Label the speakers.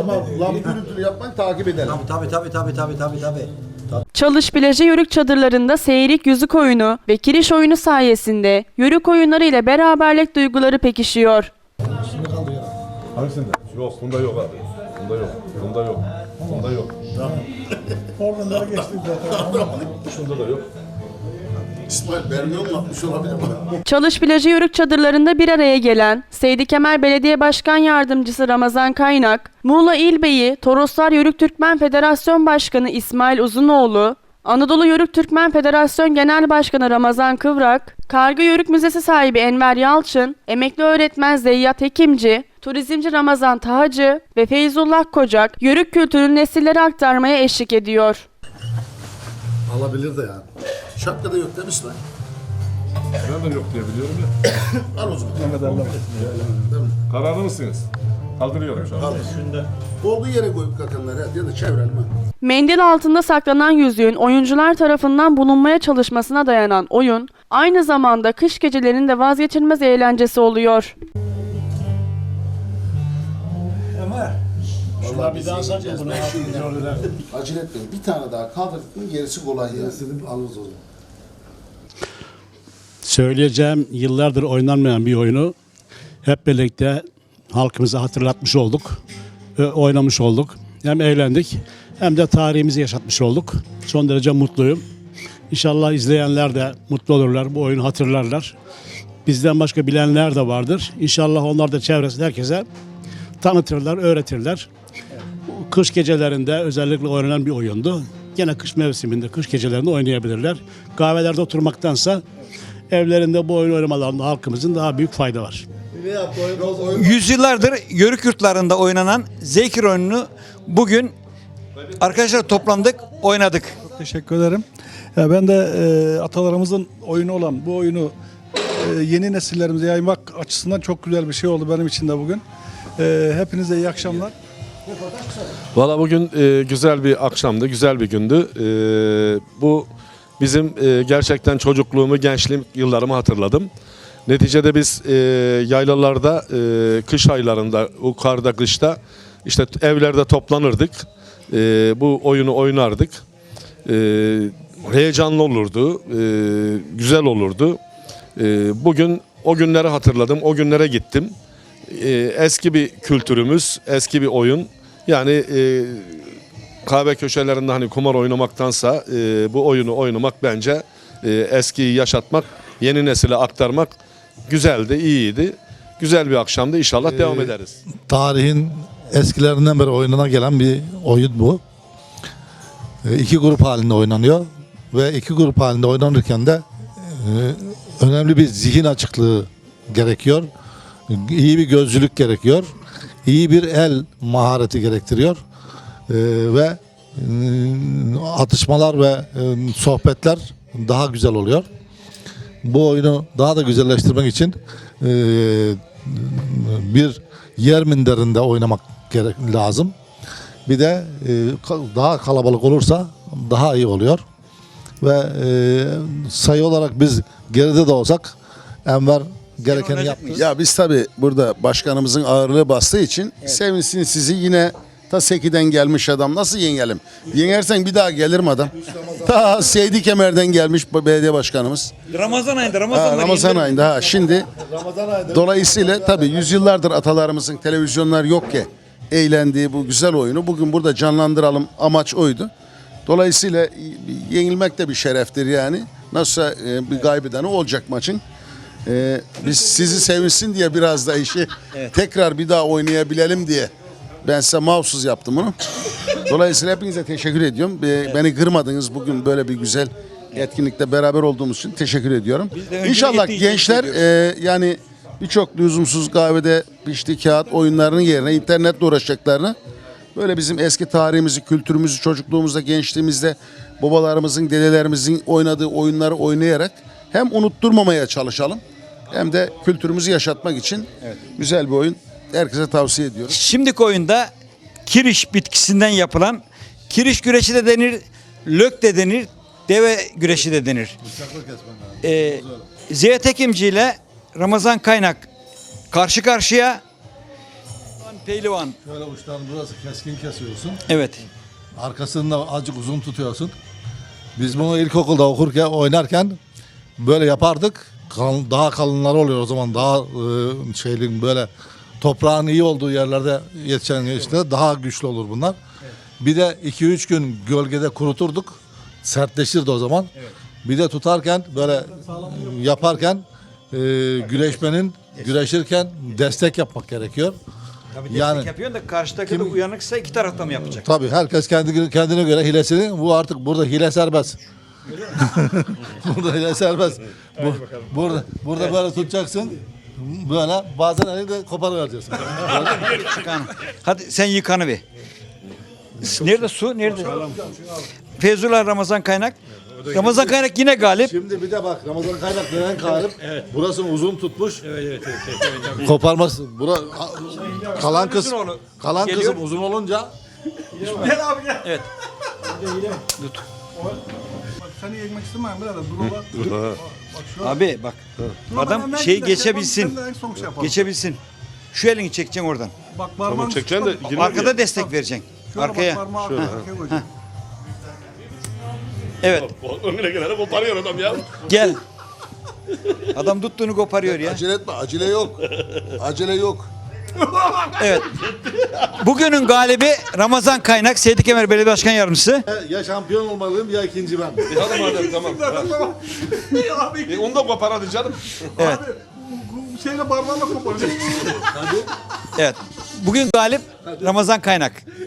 Speaker 1: Ama laf gürültülü yapmayın takip edelim.
Speaker 2: Tabii tabii tabii tabii tabii tabii.
Speaker 3: Çalış plajı yörük çadırlarında seyrik yüzük oyunu ve kiriş oyunu sayesinde yörük oyunları ile beraberlik duyguları pekişiyor.
Speaker 4: Hangisinde? Yok bunda yok abi. Bunda yok. Bunda yok. Bunda yok.
Speaker 5: Oradan geçtik zaten.
Speaker 4: Şunda da yok.
Speaker 1: İsmail Bermiyon mu atmış olabilir mi?
Speaker 3: Çalış plajı yörük çadırlarında bir araya gelen Seydi Kemal Belediye Başkan Yardımcısı Ramazan Kaynak, Muğla İl Beyi Toroslar Yörük Türkmen Federasyon Başkanı İsmail Uzunoğlu, Anadolu Yörük Türkmen Federasyon Genel Başkanı Ramazan Kıvrak, Kargı Yörük Müzesi sahibi Enver Yalçın, emekli öğretmen Zeyyat Hekimci, turizmci Ramazan Tahacı ve Feyzullah Kocak yörük kültürünü nesillere aktarmaya eşlik ediyor.
Speaker 1: Alabilir de yani. Şapkada yok demiş lan.
Speaker 4: Nereden yok diye biliyorum ya.
Speaker 1: Al o zaman.
Speaker 4: Kararlı mısınız? Kaldırıyorum şu an.
Speaker 1: Olduğu yere koyup kakanları ya da çevirelim ha.
Speaker 3: Mendil altında saklanan yüzüğün oyuncular tarafından bulunmaya çalışmasına dayanan oyun, aynı zamanda kış gecelerinin de vazgeçilmez eğlencesi oluyor.
Speaker 5: Ömer.
Speaker 1: Vallahi
Speaker 5: bir daha sakla bunu.
Speaker 1: Acele etmeyin. Bir tane daha kaldırdık mı gerisi kolay ya. Alırız o zaman.
Speaker 6: söyleyeceğim yıllardır oynanmayan bir oyunu hep birlikte halkımıza hatırlatmış olduk. Oynamış olduk. Hem eğlendik hem de tarihimizi yaşatmış olduk. Son derece mutluyum. İnşallah izleyenler de mutlu olurlar. Bu oyunu hatırlarlar. Bizden başka bilenler de vardır. İnşallah onlar da çevresinde herkese tanıtırlar, öğretirler. Kış gecelerinde özellikle oynanan bir oyundu. Gene kış mevsiminde, kış gecelerinde oynayabilirler. Kahvelerde oturmaktansa evlerinde bu oyun oynamalarında halkımızın daha büyük fayda var.
Speaker 2: Yüzyıllardır yörük yurtlarında oynanan Zekir oyununu bugün arkadaşlar toplandık, oynadık.
Speaker 5: Teşekkür ederim. Ya ben de e, atalarımızın oyunu olan bu oyunu e, yeni nesillerimize yaymak açısından çok güzel bir şey oldu benim için de bugün. E, hepinize iyi akşamlar.
Speaker 4: Valla bugün e, güzel bir akşamdı, güzel bir gündü. E, bu bizim e, gerçekten çocukluğumu, gençliğim yıllarımı hatırladım. Neticede biz e, yaylalarda, e, kış aylarında, o karda, kışta işte evlerde toplanırdık. E, bu oyunu oynardık. E, heyecanlı olurdu, e, güzel olurdu. E, bugün o günleri hatırladım, o günlere gittim. E, eski bir kültürümüz, eski bir oyun. Yani e, kahve köşelerinde hani kumar oynamaktansa e, bu oyunu oynamak bence e, eskiyi yaşatmak, yeni nesile aktarmak güzeldi, iyiydi. Güzel bir akşamdı. İnşallah devam ederiz.
Speaker 7: tarihin eskilerinden beri oynana gelen bir oyun bu. E, İki grup halinde oynanıyor ve iki grup halinde oynanırken de e, önemli bir zihin açıklığı gerekiyor. İyi bir gözcülük gerekiyor. İyi bir el mahareti gerektiriyor. E, ve e, atışmalar ve e, sohbetler daha güzel oluyor. Bu oyunu daha da güzelleştirmek için e, bir yer minderinde oynamak gerek lazım. Bir de daha kalabalık olursa daha iyi oluyor. Ve sayı olarak biz geride de olsak Enver gerekeni yaptı.
Speaker 1: Ya biz tabi burada başkanımızın ağırlığı bastığı için sevinsin sizi yine ta Seki'den gelmiş adam nasıl yenelim? Yenersen bir daha gelir mi adam? Ta Seydi Kemer'den gelmiş bu belediye başkanımız.
Speaker 2: Ramazan ayında,
Speaker 1: Ha,
Speaker 2: Ramazan'da
Speaker 1: Ramazan ayında ha şimdi dolayısıyla tabi yüzyıllardır atalarımızın televizyonlar yok ki eğlendiği bu güzel oyunu bugün burada canlandıralım amaç oydu. Dolayısıyla yenilmek de bir şereftir yani. Nasılsa e, bir kaybedeni olacak maçın. E, biz sizi sevinsin diye biraz da işi tekrar bir daha oynayabilelim diye ben size mahsus yaptım bunu. Dolayısıyla hepinize teşekkür ediyorum. E, beni kırmadınız bugün böyle bir güzel etkinlikte beraber olduğumuz için teşekkür ediyorum. İnşallah gençler e, yani birçok lüzumsuz kahvede pişti kağıt oyunlarının yerine internetle uğraşacaklarını böyle bizim eski tarihimizi, kültürümüzü, çocukluğumuzda, gençliğimizde babalarımızın, dedelerimizin oynadığı oyunları oynayarak hem unutturmamaya çalışalım hem de kültürümüzü yaşatmak için güzel bir oyun. Herkese tavsiye ediyorum.
Speaker 2: Şimdiki oyunda kiriş bitkisinden yapılan kiriş güreşi de denir, lök de denir, deve güreşi de denir. Ee, Ziya Tekimci ile Ramazan Kaynak karşı karşıya pehlivan.
Speaker 7: Şöyle uçtan burası keskin kesiyorsun.
Speaker 2: Evet.
Speaker 7: Arkasını da azıcık uzun tutuyorsun. Biz bunu ilkokulda okurken oynarken böyle yapardık. Kalın- daha kalınlar oluyor o zaman daha e, şeyin böyle toprağın iyi olduğu yerlerde yetişen işte daha güçlü olur bunlar. Bir de 2-3 gün gölgede kuruturduk. Sertleşirdi o zaman. Bir de tutarken böyle yaparken e, güreşmenin güreşirken destek yapmak gerekiyor.
Speaker 2: Tabii
Speaker 7: Yani-
Speaker 2: destek yapıyorsun da karşıdaki de uyanıksa iki tarafta mı yapacak?
Speaker 7: Tabii herkes kendi kendine göre hilesini bu artık burada hile serbest. burada hile serbest. Bu, burada burada böyle tutacaksın. Böyle bazen elini de koparıvereceksin.
Speaker 2: Yıkan. Hadi sen yıkanı bir. Nerede su? Nerede? Feyzullah Ramazan Kaynak. Ramazan Kaynak yine galip.
Speaker 7: Şimdi bir de bak Ramazan kaynak denen kalip burasını uzun tutmuş. Koparmaz. Bura kalan kız kalan
Speaker 2: Geliyor.
Speaker 7: kısım uzun olunca
Speaker 2: Evet.
Speaker 5: Seni yemek istemem birader. Dur ola.
Speaker 2: Abi bak. Adam şeyi geçebilsin.
Speaker 5: En son şey.
Speaker 2: Geçebilsin. Şu elini çekeceksin oradan.
Speaker 5: Bak parmağını
Speaker 4: çekeceksin de girme
Speaker 2: Arkada destek vereceksin.
Speaker 5: Şöyle bak,
Speaker 2: Arkaya.
Speaker 5: parmağı arkaya koyacaksın.
Speaker 2: Evet.
Speaker 4: Önüne gelene koparıyor adam ya.
Speaker 2: Gel. Adam tuttuğunu koparıyor ya.
Speaker 1: Acele etme. Acele yok. Acele yok.
Speaker 2: Evet. Bugünün galibi Ramazan Kaynak, Seydi Kemer Belediye Başkan Yardımcısı.
Speaker 7: ya şampiyon olmalıyım ya ikinci ben.
Speaker 4: Hadi madem tamam. E, onu da kopar hadi canım.
Speaker 2: Evet.
Speaker 5: Şeyle parmağınla koparacak.
Speaker 2: Evet. Bugün galip Ramazan Kaynak.